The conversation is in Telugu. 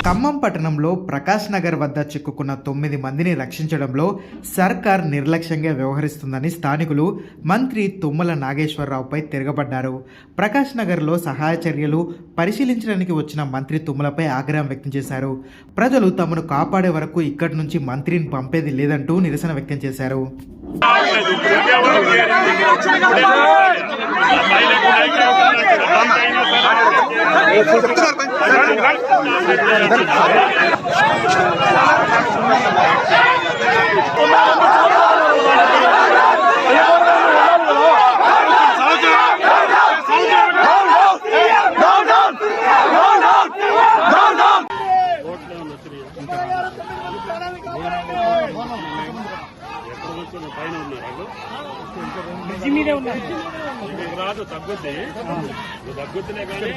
ఖమ్మం పట్టణంలో ప్రకాష్ నగర్ వద్ద చిక్కుకున్న తొమ్మిది మందిని రక్షించడంలో సర్కార్ నిర్లక్ష్యంగా వ్యవహరిస్తుందని స్థానికులు మంత్రి తుమ్మల నాగేశ్వరరావుపై తిరగబడ్డారు ప్రకాష్ నగర్లో సహాయ చర్యలు పరిశీలించడానికి వచ్చిన మంత్రి తుమ్మలపై ఆగ్రహం వ్యక్తం చేశారు ప్రజలు తమను కాపాడే వరకు ఇక్కడి నుంచి మంత్రిని పంపేది లేదంటూ నిరసన వ్యక్తం చేశారు Down, down. పైన ఉన్నారు బ్రిడ్జి మీదే ఉన్నారు. మీకు రాదు తగ్గుద్ది. తగ్గుద్దిలే కానీ